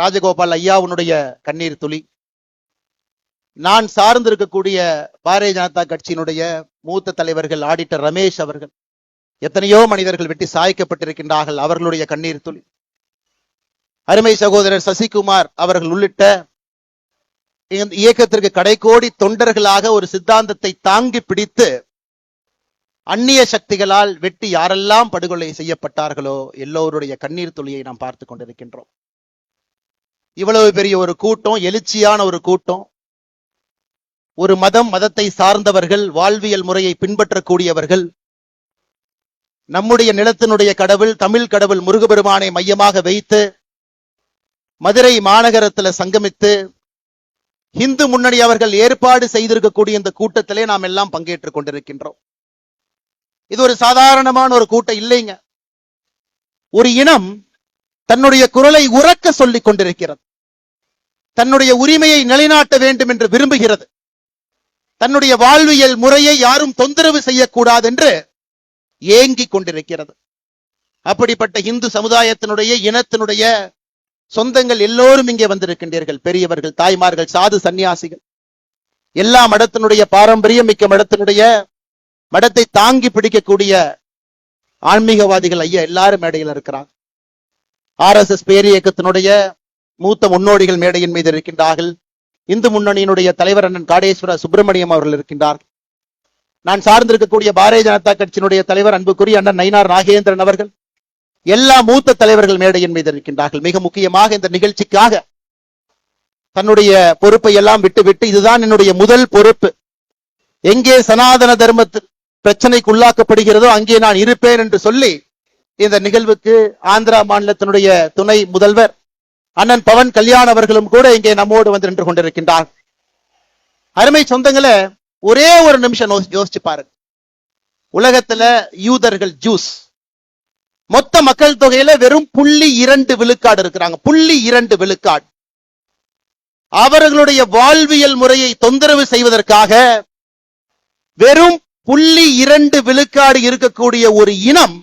ராஜகோபால் ஐயாவுனுடைய கண்ணீர் துளி. நான் சார்ந்திருக்கக்கூடிய பாரதிய ஜனதா கட்சியினுடைய மூத்த தலைவர்கள் ஆடிட்டர் ரமேஷ் அவர்கள் எத்தனையோ மனிதர்கள் வெட்டி சாய்க்கப்பட்டிருக்கின்றார்கள் அவர்களுடைய கண்ணீர் துளி. அருமை சகோதரர் சசிகுமார் அவர்கள் உள்ளிட்ட இயக்கத்திற்கு கடைக்கோடி தொண்டர்களாக ஒரு சித்தாந்தத்தை தாங்கி பிடித்து அந்நிய சக்திகளால் வெட்டி யாரெல்லாம் படுகொலை செய்யப்பட்டார்களோ எல்லோருடைய கண்ணீர் துளியை நாம் பார்த்து கொண்டிருக்கின்றோம். இவ்வளவு பெரிய ஒரு கூட்டம் எழுச்சியான ஒரு கூட்டம். ஒரு மதம் மதத்தை சார்ந்தவர்கள் வாழ்வியல் முறையை பின்பற்றக்கூடியவர்கள். நம்முடைய நிலத்தினுடைய கடவுள் தமிழ் கடவுள் முருகபெருமானை மையமாக வைத்து மதுரை மாநகரத்துல சங்கமித்து இந்து முன்னணி அவர்கள் ஏற்பாடு செய்திருக்கக்கூடிய இந்த கூட்டத்திலே நாம் எல்லாம் பங்கேற்றுக் கொண்டிருக்கின்றோம். இது ஒரு சாதாரணமான ஒரு கூட்டம் இல்லைங்க. ஒரு இனம் தன்னுடைய குரலை உறக்க சொல்லிக் கொண்டிருக்கிறது. தன்னுடைய உரிமையை நிலைநாட்ட வேண்டும் என்று விரும்புகிறது. தன்னுடைய வாழ்வியல் முறையை யாரும் தொந்தரவு செய்யக்கூடாது என்று ஏங்கிக் கொண்டிருக்கிறது. அப்படிப்பட்ட இந்து சமுதாயத்தினுடைய இனத்தினுடைய சொந்தங்கள் எல்லோரும் இங்கே வந்திருக்கின்றீர்கள். பெரியவர்கள் தாய்மார்கள் சாது சந்நியாசிகள். எல்லா மடத்தினுடைய பாரம்பரியம் மிக்க மடத்தினுடைய மடத்தை தாங்கி பிடிக்கக்கூடிய ஆன்மீகவாதிகள் ஐயா எல்லாரும் மேடையில் இருக்கிறாங்க. ஆர் எஸ் எஸ் பேரியக்கத்தினுடைய மூத்த முன்னோடிகள் மேடையின் மீது இருக்கின்றார்கள். இந்து முன்னணியினுடைய தலைவர் அண்ணன் காடேஸ்வர சுப்பிரமணியம் அவர்கள் இருக்கின்றார். நான் சார்ந்திருக்கக்கூடிய பாரதிய ஜனதா கட்சியினுடைய தலைவர் அன்புக்குரிய அண்ணன் நயினார் நாகேந்திரன் அவர்கள் எல்லா மூத்த தலைவர்கள் மேடையின் மீது இருக்கின்றார்கள். மிக முக்கியமாக இந்த நிகழ்ச்சிக்காக தன்னுடைய பொறுப்பை எல்லாம் விட்டு விட்டு இதுதான் என்னுடைய முதல் பொறுப்பு. எங்கே சனாதன தர்மத்து பிரச்சனைக்கு உள்ளாக்கப்படுகிறதோ அங்கே நான் இருப்பேன் என்று சொல்லி இந்த நிகழ்வுக்கு ஆந்திரா மாநிலத்தினுடைய துணை முதல்வர் அண்ணன் பவன் கல்யாண் அவர்களும் கூட இங்கே நம்மோடு வந்து நின்று கொண்டிருக்கின்றார். அருமை சொந்தங்களை ஒரே ஒரு நிமிஷம் யோசிச்சு பாருங்க. உலகத்துல யூதர்கள் ஜூஸ். மொத்த மக்கள் தொகையில வெறும் புள்ளி இரண்டு விழுக்காடு இருக்கிறாங்க. புள்ளி இரண்டு விழுக்காடு. அவர்களுடைய வாழ்வியல் முறையை தொந்தரவு செய்வதற்காக வெறும் புள்ளி இரண்டு விழுக்காடு இருக்கக்கூடிய ஒரு இனம்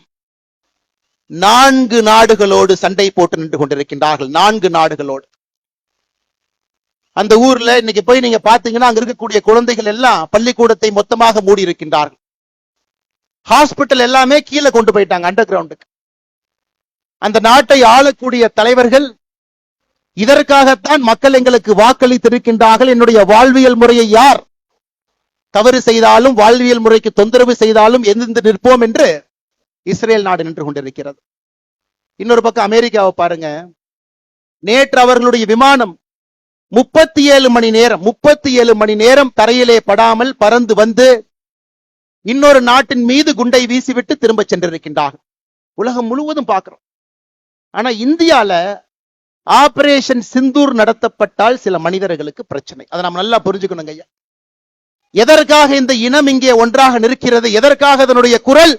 நான்கு நாடுகளோடு சண்டை போட்டு நின்று கொண்டிருக்கின்றார்கள். நான்கு நாடுகளோடு. அந்த ஊர்ல இன்னைக்கு போய் நீங்க பாத்தீங்கன்னா அங்க இருக்கக்கூடிய குழந்தைகள் எல்லாம் பள்ளிக்கூடத்தை மொத்தமாக மூடி இருக்கின்றார்கள் ஹாஸ்பிட்டல் எல்லாமே கீழே கொண்டு போயிட்டாங்க அண்டர் கிரவுண்டுக்கு அந்த நாட்டை ஆளக்கூடிய தலைவர்கள் இதற்காகத்தான் மக்கள் எங்களுக்கு வாக்களித்திருக்கின்றார்கள். என்னுடைய வாழ்வியல் முறையை யார் தவறு செய்தாலும் வாழ்வியல் முறைக்கு தொந்தரவு செய்தாலும் எந்தெந்த நிற்போம் என்று இஸ்ரேல் நாடு நின்று கொண்டிருக்கிறது. இன்னொரு பக்கம் அமெரிக்காவை பாருங்க. நேற்று அவர்களுடைய விமானம் முப்பத்தி ஏழு மணி நேரம் முப்பத்தி ஏழு மணி நேரம் தரையிலே படாமல் பறந்து வந்து இன்னொரு நாட்டின் மீது குண்டை வீசிவிட்டு திரும்ப சென்றிருக்கின்றார்கள் உலகம் முழுவதும் பார்க்கிறோம். ஆனா இந்தியால ஆபரேஷன் சிந்தூர் நடத்தப்பட்டால் சில மனிதர்களுக்கு பிரச்சனை. அதை நம்ம நல்லா புரிஞ்சுக்கணுங்க ஐயா. எதற்காக இந்த இனம் இங்கே ஒன்றாக நிற்கிறது? எதற்காக அதனுடைய குரல்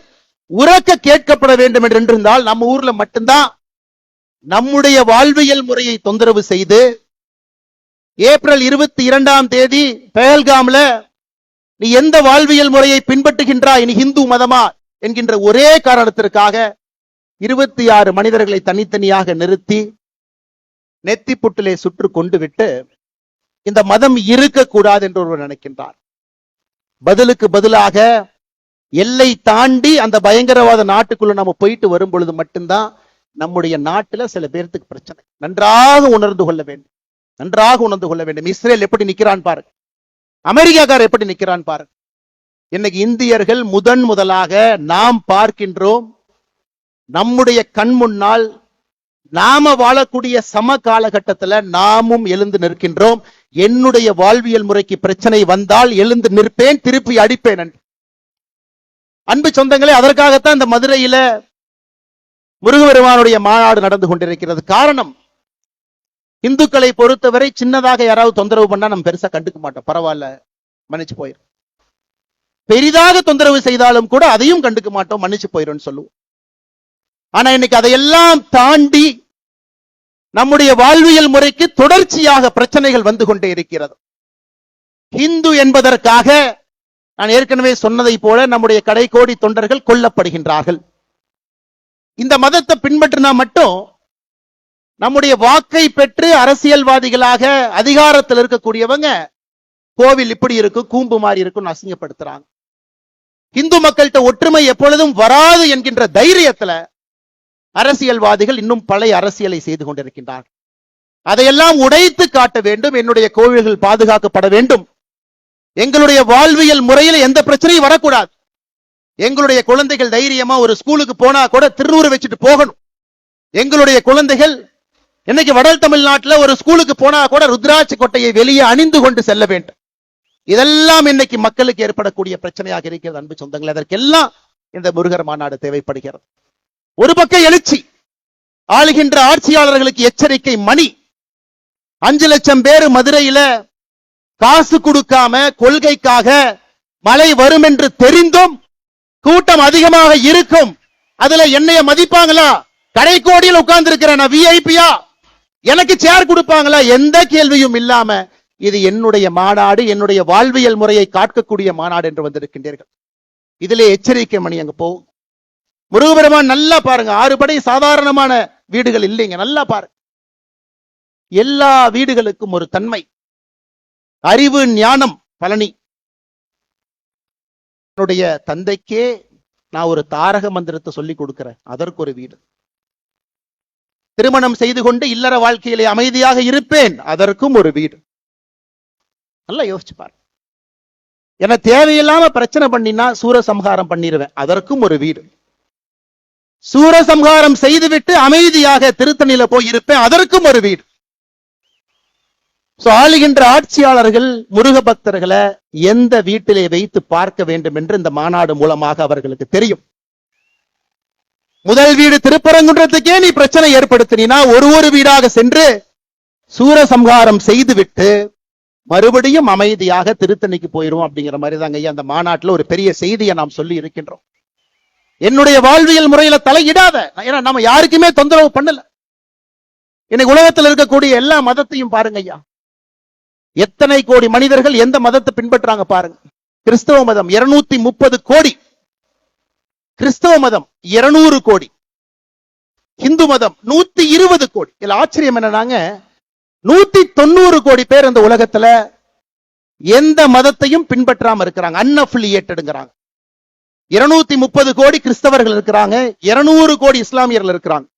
உறக்க கேட்கப்பட வேண்டும் என்று இருந்தால் நம்ம ஊர்ல மட்டும்தான் நம்முடைய வாழ்வியல் முறையை தொந்தரவு செய்து ஏப்ரல் இருபத்தி இரண்டாம் தேதி பெயல்காம்ல நீ எந்த வாழ்வியல் முறையை பின்பற்றுகின்றாய்? நீ ஹிந்து மதமா? என்கின்ற ஒரே காரணத்திற்காக இருபத்தி ஆறு மனிதர்களை தனித்தனியாக நிறுத்தி நெத்தி புட்டிலே சுற்று கொண்டு விட்டு இந்த மதம் இருக்கக்கூடாது என்று ஒருவர் நினைக்கின்றார். பதிலுக்கு பதிலாக எல்லை தாண்டி அந்த பயங்கரவாத நாட்டுக்குள்ள நம்ம போயிட்டு வரும் பொழுது மட்டும்தான் நம்முடைய நாட்டுல சில பேர்த்துக்கு பிரச்சனை. நன்றாக உணர்ந்து கொள்ள வேண்டும். நன்றாக உணர்ந்து கொள்ள வேண்டும். இஸ்ரேல் எப்படி நிக்கிறான் பாருங்க அமெரிக்காக்காரர் எப்படி நிக்கிறான் பாருங்க இன்னைக்கு இந்தியர்கள் முதன் முதலாக நாம் பார்க்கின்றோம். நம்முடைய கண் முன்னால் நாம வாழக்கூடிய சம காலகட்டத்துல நாமும் எழுந்து நிற்கின்றோம். என்னுடைய வாழ்வியல் முறைக்கு பிரச்சனை வந்தால் எழுந்து நிற்பேன் திருப்பி அடிப்பேன். என்று அன்பு சொந்தங்களே அதற்காகத்தான் இந்த மதுரையில முருகபெருமானுடைய மாநாடு நடந்து கொண்டிருக்கிறது. காரணம் இந்துக்களை பொறுத்தவரை சின்னதாக யாராவது தொந்தரவு பண்ணா நம்ம பெருசா கண்டுக்க மாட்டோம். பரவாயில்ல மன்னிச்சு போயிடும் பெரிதாக தொந்தரவு செய்தாலும் கூட அதையும் கண்டுக்க மாட்டோம் மன்னிச்சு போயிரும்னு சொல்லுவோம். ஆனா இன்னைக்கு அதையெல்லாம் தாண்டி நம்முடைய வாழ்வியல் முறைக்கு தொடர்ச்சியாக பிரச்சனைகள் வந்து கொண்டே இருக்கிறது. இந்து என்பதற்காக நான் ஏற்கனவே சொன்னதை போல நம்முடைய கடைக்கோடி தொண்டர்கள் கொல்லப்படுகின்றார்கள். இந்த மதத்தை பின்பற்றினா மட்டும் நம்முடைய வாக்கை பெற்று அரசியல்வாதிகளாக அதிகாரத்தில் இருக்கக்கூடியவங்க கோவில் இப்படி இருக்கும் கூம்பு மாதிரி இருக்கும் அசிங்கப்படுத்துறாங்க. இந்து மக்கள்கிட்ட ஒற்றுமை எப்பொழுதும் வராது என்கின்ற தைரியத்துல அரசியல்வாதிகள் இன்னும் பழைய அரசியலை செய்து கொண்டிருக்கின்றார் அதையெல்லாம் உடைத்து காட்ட வேண்டும் என்னுடைய கோவில்கள் பாதுகாக்கப்பட வேண்டும். எங்களுடைய வாழ்வியல் முறையில எந்த பிரச்சனையும் வரக்கூடாது. எங்களுடைய குழந்தைகள் தைரியமா ஒரு ஸ்கூலுக்கு போனா கூட திருநூறு வச்சுட்டு போகணும். எங்களுடைய குழந்தைகள் இன்னைக்கு வடல் தமிழ்நாட்டுல ஒரு ஸ்கூலுக்கு போனா கூட ருத்ராட்ச கொட்டையை வெளியே அணிந்து கொண்டு செல்ல வேண்டும். இதெல்லாம் இன்னைக்கு மக்களுக்கு ஏற்படக்கூடிய பிரச்சனையாக இருக்கிறது அன்பு சொந்தங்கள். அதற்கெல்லாம் இந்த முருகர் மாநாடு தேவைப்படுகிறது. ஒரு பக்கம் எழுச்சி ஆளுகின்ற ஆட்சியாளர்களுக்கு எச்சரிக்கை மணி. அஞ்சு லட்சம் பேர் மதுரையில காசு கொடுக்காம கொள்கைக்காக மழை வரும் என்று தெரிந்தும் கூட்டம் அதிகமாக இருக்கும். அதுல என்னைய மதிப்பாங்களா? கடைக்கோடியில் உட்கார்ந்து இருக்கிறேன் விஐபியா எனக்கு சேர் கொடுப்பாங்களா? எந்த கேள்வியும் இல்லாம இது என்னுடைய மாநாடு என்னுடைய வாழ்வியல் முறையை காக்கக்கூடிய மாநாடு என்று வந்திருக்கின்றீர்கள். இதிலே எச்சரிக்கை மணி அங்க போகும் முருகபெருமான் நல்லா பாருங்க. ஆறு படை சாதாரணமான வீடுகள் இல்லைங்க. நல்லா பாருங்க. எல்லா வீடுகளுக்கும் ஒரு தன்மை. அறிவு ஞானம் பழனி என்னுடைய தந்தைக்கே நான் ஒரு தாரக மந்திரத்தை சொல்லி கொடுக்கிறேன். அதற்கு ஒரு வீடு. திருமணம் செய்து கொண்டு இல்லற வாழ்க்கையிலே அமைதியாக இருப்பேன். அதற்கும் ஒரு வீடு. நல்லா யோசிச்சு பாரு. என தேவையில்லாம பிரச்சனை பண்ணினா சூரசம்ஹாரம் பண்ணிடுவேன் அதற்கும் ஒரு வீடு. சூரசம்ஹாரம் செய்துவிட்டு அமைதியாக திருத்தணியில போய் இருப்பேன். அதற்கும் ஒரு வீடு. சோ ஆளுகின்ற ஆட்சியாளர்கள் முருக பக்தர்களை எந்த வீட்டிலே வைத்து பார்க்க வேண்டும் என்று இந்த மாநாடு மூலமாக அவர்களுக்கு தெரியும். முதல் வீடு திருப்பரங்குன்றத்துக்கே நீ பிரச்சனை ஏற்படுத்தினா ஒரு ஒரு வீடாக சென்று சூரசம்ஹாரம் செய்துவிட்டு மறுபடியும் அமைதியாக திருத்தணிக்கு போயிரும் அப்படிங்கிற மாதிரி தாங்க ஐயா அந்த மாநாட்டில் ஒரு பெரிய செய்தியை நாம் சொல்லி இருக்கின்றோம். என்னுடைய வாழ்வியல் முறையில தலையிடாத ஏன்னா நம்ம யாருக்குமே தொந்தரவு பண்ணல. இன்னைக்கு உலகத்தில் இருக்கக்கூடிய எல்லா மதத்தையும் பாருங்க ஐயா. எத்தனை கோடி மனிதர்கள் எந்த மதத்தை பின்பற்றாங்க பாருங்க. கிறிஸ்தவ மதம் இருநூத்தி முப்பது கோடி. கிறிஸ்தவ மதம் இருநூறு கோடி. இந்து மதம் நூத்தி இருபது கோடி. இதுல ஆச்சரியம் என்னன்னாங்க நூத்தி தொண்ணூறு கோடி பேர் இந்த உலகத்துல எந்த மதத்தையும் பின்பற்றாம இருக்கிறாங்க. அன்அஃபிலியேட்டடுங்கிறாங்க இருநூத்தி முப்பது கோடி கிறிஸ்தவர்கள் இருக்கிறாங்க. இருநூறு கோடி இஸ்லாமியர்கள் இருக்கிறாங்க.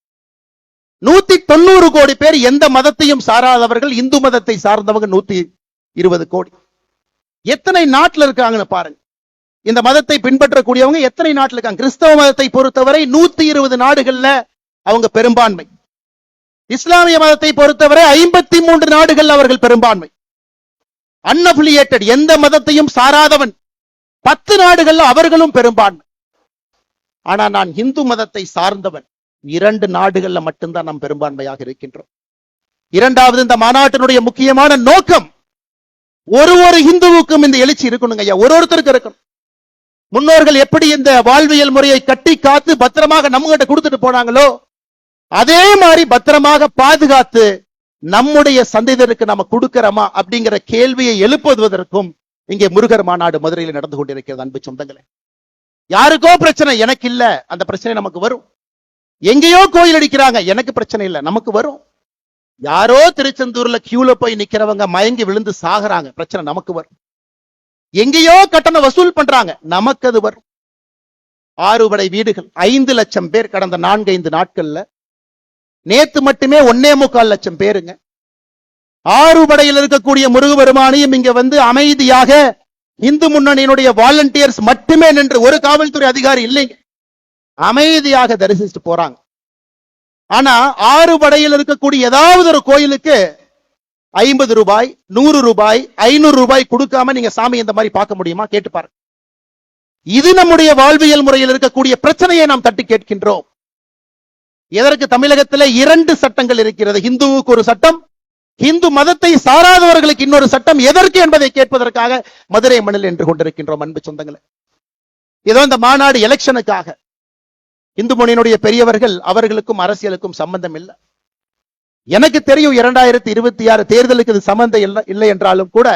நூத்தி தொண்ணூறு கோடி பேர் எந்த மதத்தையும் சாராதவர்கள் இந்து மதத்தை சார்ந்தவங்க நூத்தி இருபது கோடி. எத்தனை நாட்டில் இருக்காங்கன்னு பாருங்க. இந்த மதத்தை பின்பற்றக்கூடியவங்க எத்தனை நாட்டில் இருக்காங்க? கிறிஸ்தவ மதத்தை பொறுத்தவரை நூத்தி இருபது நாடுகள்ல அவங்க பெரும்பான்மை. இஸ்லாமிய மதத்தை பொறுத்தவரை ஐம்பத்தி மூன்று நாடுகள் அவர்கள் பெரும்பான்மை. அன்அபிலியேட்டட் எந்த மதத்தையும் சாராதவன். பத்து நாடுகள்ல அவர்களும் பெரும்பான்மை. ஆனா நான் இந்து மதத்தை சார்ந்தவன். இரண்டு நாடுகள்ல மட்டும்தான் நாம் பெரும்பான்மையாக இருக்கின்றோம். இரண்டாவது இந்த மாநாட்டினுடைய முக்கியமான நோக்கம் ஒரு ஒரு இந்துவுக்கும் இந்த எழுச்சி இருக்கணுங்க ஐயா. ஒரு ஒருத்தருக்கு இருக்கணும். முன்னோர்கள் எப்படி இந்த வாழ்வியல் முறையை கட்டி காத்து பத்திரமாக நம்ம கிட்ட கொடுத்துட்டு போனாங்களோ அதே மாதிரி பத்திரமாக பாதுகாத்து நம்முடைய சந்ததியருக்கு நம்ம கொடுக்கிறோமா அப்படிங்கிற கேள்வியை எழுப்புவதற்கும் இங்கே முருகர் மாநாடு மதுரையில் நடந்து கொண்டிருக்கிறது அன்பு சொந்தங்களே. யாருக்கோ பிரச்சனை எனக்கு இல்ல. அந்த பிரச்சனை நமக்கு வரும். எங்கேயோ கோயில் அடிக்கிறாங்க. எனக்கு பிரச்சனை இல்லை. நமக்கு வரும். யாரோ திருச்செந்தூர்ல கியூல போய் நிக்கிறவங்க மயங்கி விழுந்து சாகுறாங்க. பிரச்சனை நமக்கு வரும். எங்கேயோ கட்டணம் வசூல் பண்றாங்க. நமக்கு அது வரும். ஆறுபடை வீடுகள். ஐந்து லட்சம் பேர் கடந்த நான்கு ஐந்து நாட்கள்ல நேத்து மட்டுமே ஒன்னே முக்கால் லட்சம் பேருங்க. ஆறுபடையில் இருக்கக்கூடிய முருகபெருமானையும் இங்க வந்து அமைதியாக இந்து முன்னணியினுடைய வாலண்டியர்ஸ் மட்டுமே நின்று ஒரு காவல்துறை அதிகாரி இல்லைங்க. அமைதியாக தரிசிச்சுட்டு போறாங்க. ஆனா ஆறு படையில் இருக்கக்கூடிய ஏதாவது ஒரு கோயிலுக்கு ஐம்பது ரூபாய் நூறு ரூபாய் ஐநூறு ரூபாய் கொடுக்காம நீங்க சாமி இந்த மாதிரி பார்க்க முடியுமா? கேட்டு பாருங்க. இது நம்முடைய வாழ்வியல் முறையில் இருக்கக்கூடிய பிரச்சனையை நாம் தட்டி கேட்கின்றோம். எதற்கு? தமிழகத்தில் இரண்டு சட்டங்கள் இருக்கிறது. இந்துவுக்கு ஒரு சட்டம் இந்து மதத்தை சாராதவர்களுக்கு இன்னொரு சட்டம். எதற்கு என்பதை கேட்பதற்காக மதுரை மணல் என்று கொண்டிருக்கின்றோம் அன்பு சொந்தங்களை. ஏதோ இந்த மாநாடு எலெக்ஷனுக்காக. இந்து முனியினுடைய பெரியவர்கள் அவர்களுக்கும் அரசியலுக்கும் சம்பந்தம் இல்லை. எனக்கு தெரியும் இரண்டாயிரத்தி இருபத்தி ஆறு தேர்தலுக்கு இது சம்பந்தம் இல்லை இல்லை என்றாலும் கூட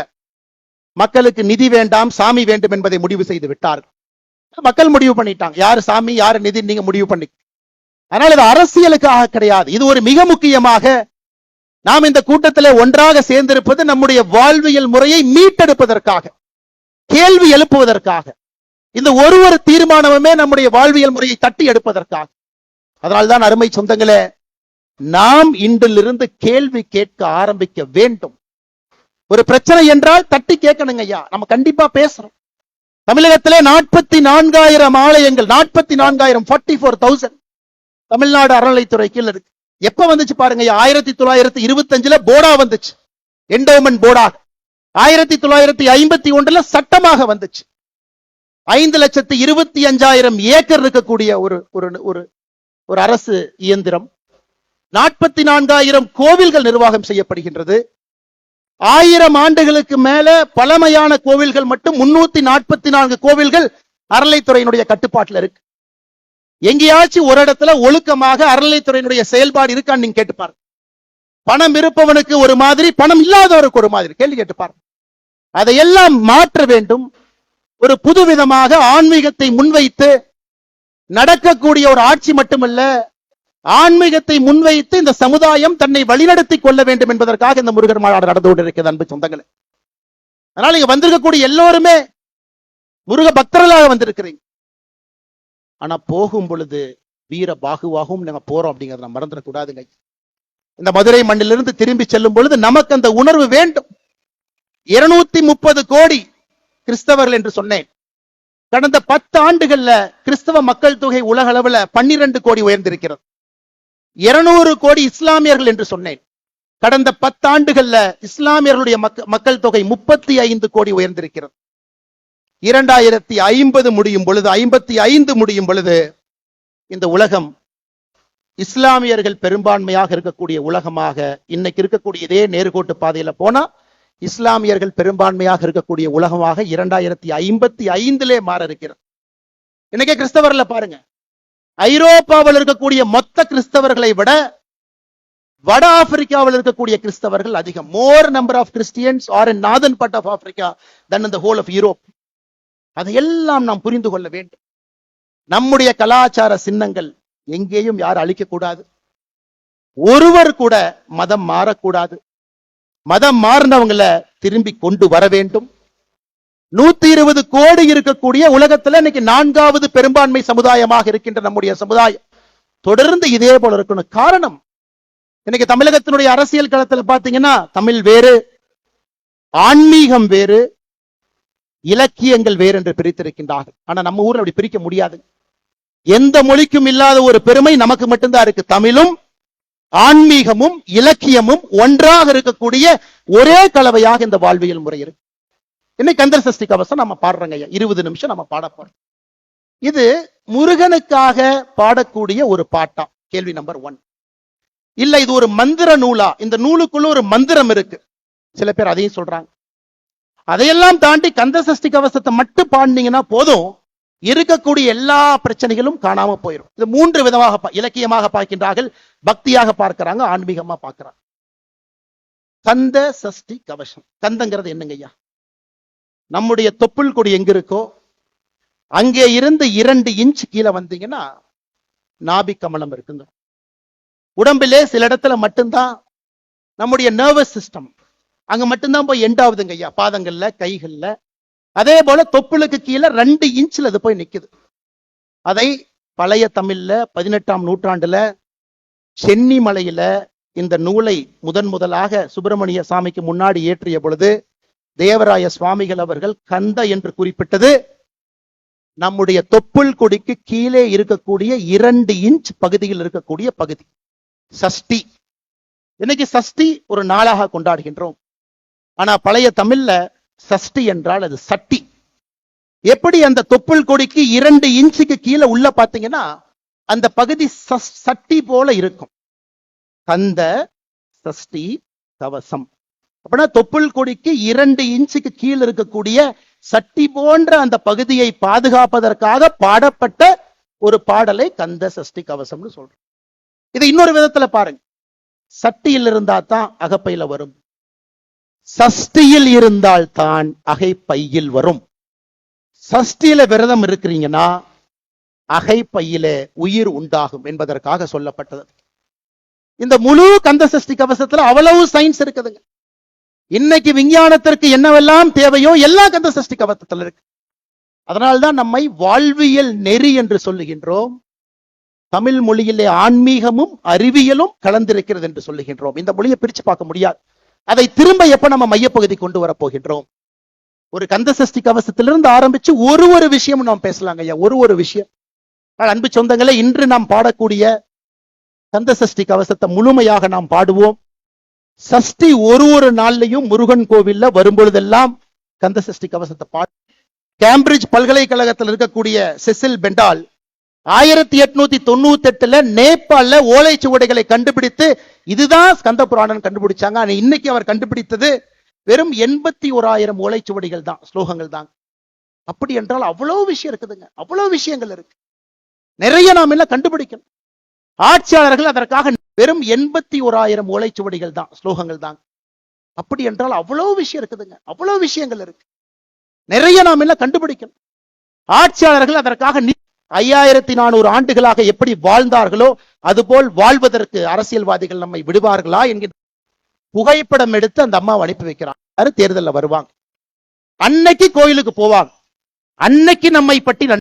மக்களுக்கு நிதி வேண்டாம் சாமி வேண்டும் என்பதை முடிவு செய்து விட்டார்கள் மக்கள் முடிவு பண்ணிட்டாங்க. யாரு சாமி யாரு நிதி நீங்க முடிவு பண்ணி. அதனால இது அரசியலுக்காக கிடையாது. இது ஒரு மிக முக்கியமாக நாம் இந்த கூட்டத்திலே ஒன்றாக சேர்ந்திருப்பது நம்முடைய வாழ்வியல் முறையை மீட்டெடுப்பதற்காக கேள்வி எழுப்புவதற்காக. இந்த ஒரு ஒரு தீர்மானமுமே நம்முடைய வாழ்வியல் முறையை தட்டி எடுப்பதற்காக. அதனால்தான் அருமை சொந்தங்களே நாம் இன்றிலிருந்து கேள்வி கேட்க ஆரம்பிக்க வேண்டும். ஒரு பிரச்சனை என்றால் தட்டி கேட்கணுங்க ஐயா. நம்ம கண்டிப்பா பேசுறோம். தமிழகத்திலே நாற்பத்தி நான்காயிரம் ஆலயங்கள் நாற்பத்தி நான்காயிரம் ஃபார்ட்டி ஃபோர் தௌசண்ட் தமிழ்நாடு அறநிலைத்துறை கீழ இருக்கு. எப்ப வந்துச்சு பாருங்க ஆயிரத்தி தொள்ளாயிரத்தி இருபத்தஞ்சுல போர்டா வந்துச்சு. என்டோமெண்ட் போர்டாக ஆயிரத்தி தொள்ளாயிரத்தி ஐம்பத்தி ஒன்றுல சட்டமாக வந்துச்சு. ஐந்து லட்சத்து இருபத்தி அஞ்சாயிரம் ஏக்கர் இருக்கக்கூடிய ஒரு ஒரு ஒரு ஒரு அரசு இயந்திரம் நாற்பத்தி நான்காயிரம் கோவில்கள் நிர்வாகம் செய்யப்படுகின்றது. ஆயிரம் ஆண்டுகளுக்கு மேல பழமையான கோவில்கள் மட்டும் முன்னூத்தி நாற்பத்தி நான்கு கோவில்கள் அறநிலைத்துறையினுடைய கட்டுப்பாட்டுல இருக்கு. எங்கேயாச்சும் ஒரு இடத்துல ஒழுக்கமாக அறநிலைத்துறையினுடைய செயல்பாடு இருக்கான்னு நீங்க கேட்டு பணம் இருப்பவனுக்கு ஒரு மாதிரி பணம் இல்லாதவருக்கு ஒரு மாதிரி கேள்வி கேட்டு அதையெல்லாம் மாற்ற வேண்டும். ஒரு புதுவிதமாக ஆன்மீகத்தை முன்வைத்து நடக்கக்கூடிய ஒரு ஆட்சி மட்டுமல்ல ஆன்மீகத்தை முன்வைத்து இந்த சமுதாயம் தன்னை வழிநடத்திக் கொள்ள வேண்டும் என்பதற்காக இந்த முருகர் மாநாடு நடந்து கொண்டிருக்கிறது அன்பு சொந்தங்களே. அதனால இங்க வந்திருக்கக்கூடிய எல்லோருமே முருக பக்தர்களாக வந்திருக்கிறீங்க. ஆனா போகும் பொழுது வீர பாகுவாகவும் நாங்க போறோம் அப்படிங்கறத நம்ம மறந்துடக்கூடாதுங்க இந்த மதுரை மண்ணிலிருந்து திரும்பி செல்லும் பொழுது நமக்கு அந்த உணர்வு வேண்டும். இருநூத்தி முப்பது கோடி கிறிஸ்தவர்கள் என்று சொன்னேன். கடந்த பத்து ஆண்டுகள்ல கிறிஸ்தவ மக்கள் தொகை உலக அளவுல பன்னிரண்டு கோடி உயர்ந்திருக்கிறது. இருநூறு கோடி இஸ்லாமியர்கள் என்று சொன்னேன். கடந்த பத்தாண்டுகள்ல இஸ்லாமியர்களுடைய மக்கள் தொகை முப்பத்தி ஐந்து கோடி உயர்ந்திருக்கிறது. இரண்டாயிரத்தி ஐம்பது முடியும் பொழுது ஐம்பத்தி ஐந்து முடியும் பொழுது இந்த உலகம் இஸ்லாமியர்கள் பெரும்பான்மையாக இருக்கக்கூடிய உலகமாக இன்னைக்கு இருக்கக்கூடிய இதே நேர்கோட்டு பாதையில போனா இஸ்லாமியர்கள் பெரும்பான்மையாக இருக்கக்கூடிய உலகமாக இரண்டாயிரத்தி ஐம்பத்தி ஐந்திலே மாற இருக்கிறது இன்னைக்கே கிறிஸ்தவர்ல பாருங்க. ஐரோப்பாவில் இருக்கக்கூடிய மொத்த கிறிஸ்தவர்களை விட வட ஆப்பிரிக்காவில் இருக்கக்கூடிய கிறிஸ்தவர்கள் அதிகம். More number of Christians are in northern part of Africa தன் இந்த ஹோல் ஆஃப் யூரோப் அதையெல்லாம் நாம் புரிந்து கொள்ள வேண்டும். நம்முடைய கலாச்சார சின்னங்கள் எங்கேயும் யாரும் அழிக்கக்கூடாது. ஒருவர் கூட மதம் மாறக்கூடாது. மதம் மாறினவங்களை திரும்பி கொண்டு வர வேண்டும். நூத்தி இருபது கோடி இருக்கக்கூடிய உலகத்துல இன்னைக்கு நான்காவது பெரும்பான்மை சமுதாயமாக இருக்கின்ற நம்முடைய சமுதாயம். தொடர்ந்து இதே போல இருக்கணும். காரணம் இன்னைக்கு தமிழகத்தினுடைய அரசியல் களத்துல பாத்தீங்கன்னா தமிழ் வேறு ஆன்மீகம் வேறு இலக்கியங்கள் வேறு என்று பிரித்திருக்கின்றார்கள். ஆனா நம்ம ஊர்ல அப்படி பிரிக்க முடியாது. எந்த மொழிக்கும் இல்லாத ஒரு பெருமை நமக்கு மட்டும்தான் இருக்கு. தமிழும் ஆன்மீகமும் இலக்கியமும் ஒன்றாக இருக்கக்கூடிய ஒரே கலவையாக இந்த வாழ்வியல் முறை இருக்கு. இன்னைக்கு கந்தர் சஷ்டி கவசம் நம்ம பாடுறோங்க ஐயா. இருபது நிமிஷம் நம்ம பாட போறோம். இது முருகனுக்காக பாடக்கூடிய ஒரு பாட்டா? கேள்வி நம்பர் ஒன். இல்ல இது ஒரு மந்திர நூலா? இந்த நூலுக்குள்ள ஒரு மந்திரம் இருக்கு. சில பேர் அதையும் சொல்றாங்க. அதையெல்லாம் தாண்டி கந்த சஷ்டி கவசத்தை மட்டும் பாடினீங்கன்னா போதும். இருக்கக்கூடிய எல்லா பிரச்சனைகளும் காணாம போயிடும் இது மூன்று விதமாக பா- இலக்கியமாக பார்க்கின்றார்கள். பக்தியாக பார்க்கிறாங்க ஆன்மீகமா பார்க்கிறாங்க. கந்த சஷ்டி கவசம். கந்தங்கிறது என்னங்க ஐயா? நம்முடைய தொப்புள் கொடி எங்க இருக்கோ அங்கே இருந்து இரண்டு இன்ச் கீழே வந்தீங்கன்னா நாபி கமலம் இருக்குங்க. உடம்பிலே சில இடத்துல மட்டும்தான் நம்முடைய நர்வஸ் சிஸ்டம் அங்க மட்டும்தான் போய் எண்ட் ஆகுதுங்க ஐயா. பாதங்கள்ல கைகள்ல அதே போல தொப்புளுக்கு கீழே ரெண்டு இன்ச்சில் அது போய் நிக்குது. அதை பழைய தமிழ்ல பதினெட்டாம் நூற்றாண்டுல சென்னி மலையில இந்த நூலை முதன் முதலாக சுப்பிரமணிய சாமிக்கு முன்னாடி ஏற்றிய பொழுது தேவராய சுவாமிகள் அவர்கள் கந்த என்று குறிப்பிட்டது. நம்முடைய தொப்புள் கொடிக்கு கீழே இருக்கக்கூடிய இரண்டு இன்ச் பகுதியில் இருக்கக்கூடிய பகுதி. சஷ்டி. இன்னைக்கு சஷ்டி ஒரு நாளாக கொண்டாடுகின்றோம். ஆனா பழைய தமிழ்ல சஷ்டி என்றால் அது சட்டி. எப்படி அந்த தொப்புள் கொடிக்கு இரண்டு இன்ச்சுக்கு கீழே உள்ள பாத்தீங்கன்னா அந்த பகுதி சட்டி போல இருக்கும். கந்த சஷ்டி கவசம். அப்படின்னா தொப்புள் கொடிக்கு இரண்டு இன்ச்சுக்கு கீழே இருக்கக்கூடிய சட்டி போன்ற அந்த பகுதியை பாதுகாப்பதற்காக பாடப்பட்ட ஒரு பாடலை கந்த சஷ்டி கவசம்னு சொல்றோம். இதை இன்னொரு விதத்துல பாருங்க. சட்டியில் இருந்தா தான் அகப்பையில வரும். சஷ்டியில் இருந்தால் தான் அகை பையில் வரும். சஷ்டியில விரதம் இருக்கிறீங்கன்னா அகை பையில உயிர் உண்டாகும் என்பதற்காக சொல்லப்பட்டது. இந்த முழு கந்த சஷ்டி கவசத்துல அவ்வளவு சயின்ஸ் இருக்குதுங்க. இன்னைக்கு விஞ்ஞானத்திற்கு என்னவெல்லாம் தேவையோ எல்லா கந்த சஷ்டி கவசத்துல இருக்கு. அதனால்தான் நம்மை வாழ்வியல் நெறி என்று சொல்லுகின்றோம். தமிழ் மொழியிலே ஆன்மீகமும் அறிவியலும் கலந்திருக்கிறது என்று சொல்லுகின்றோம். இந்த மொழியை பிரிச்சு பார்க்க முடியாது. அதை திரும்ப எப்ப நம்ம மையப்பகுதி கொண்டு வரப்போகின்றோம்? ஒரு கந்த சஷ்டி கவசத்திலிருந்து ஆரம்பிச்சு ஒரு ஒரு விஷயம் நாம் பேசலாங்க ஐயா ஒரு ஒரு விஷயம். ஆனால் அன்பு சொந்தங்களே இன்று நாம் பாடக்கூடிய கந்த சஷ்டி கவசத்தை முழுமையாக நாம் பாடுவோம். சஷ்டி ஒரு ஒரு நாள்லையும் முருகன் கோவில்ல வரும்பொழுதெல்லாம் கந்த சஷ்டி கவசத்தை பாடு. கேம்பிரிட்ஜ் பல்கலைக்கழகத்தில் இருக்கக்கூடிய செசில் பெண்டால் ஆயிரத்தி எட்நூத்தி தொண்ணூத்தி எட்டுல நேபாள்ல ஓலைச்சுவடைகளை கண்டுபிடித்து இதுதான் ஸ்கந்த புராணம் கண்டுபிடிச்சாங்க. ஆனால் இன்னைக்கு அவர் கண்டுபிடித்தது வெறும் எண்பத்தி ஓராயிரம் ஓலைச்சுவடிகள் தான் ஸ்லோகங்கள் தான். அப்படி என்றால் அவ்வளவு விஷயம் இருக்குதுங்க. அவ்வளவு விஷயங்கள் இருக்கு. நிறைய நாம் எல்லாம் கண்டுபிடிக்கணும்? ஆட்சியாளர்கள் அதற்காக வெறும் எண்பத்தி ஓராயிரம் ஓலைச்சுவடிகள் தான் ஸ்லோகங்கள் தான். அப்படி என்றால் அவ்வளவு விஷயம் இருக்குதுங்க. அவ்வளவு விஷயங்கள் இருக்கு. நிறைய நாம் எல்லாம் கண்டுபிடிக்கணும்? ஆட்சியாளர்கள் அதற்காக ஐயாயிரத்தி நானூறு ஆண்டுகளாக எப்படி வாழ்ந்தார்களோ அதுபோல் வாழ்வதற்கு அரசியல்வாதிகள் நம்மை விடுவார்களா என்கிற புகைப்படம் எடுத்து அந்த அம்மாவை அனுப்பி வைக்கிறாங்க. தேர்தலில் தேர்தல்ல வருவாங்க. அன்னைக்கு கோயிலுக்கு போவாங்க. அன்னைக்கு நம்மை பற்றி நன்-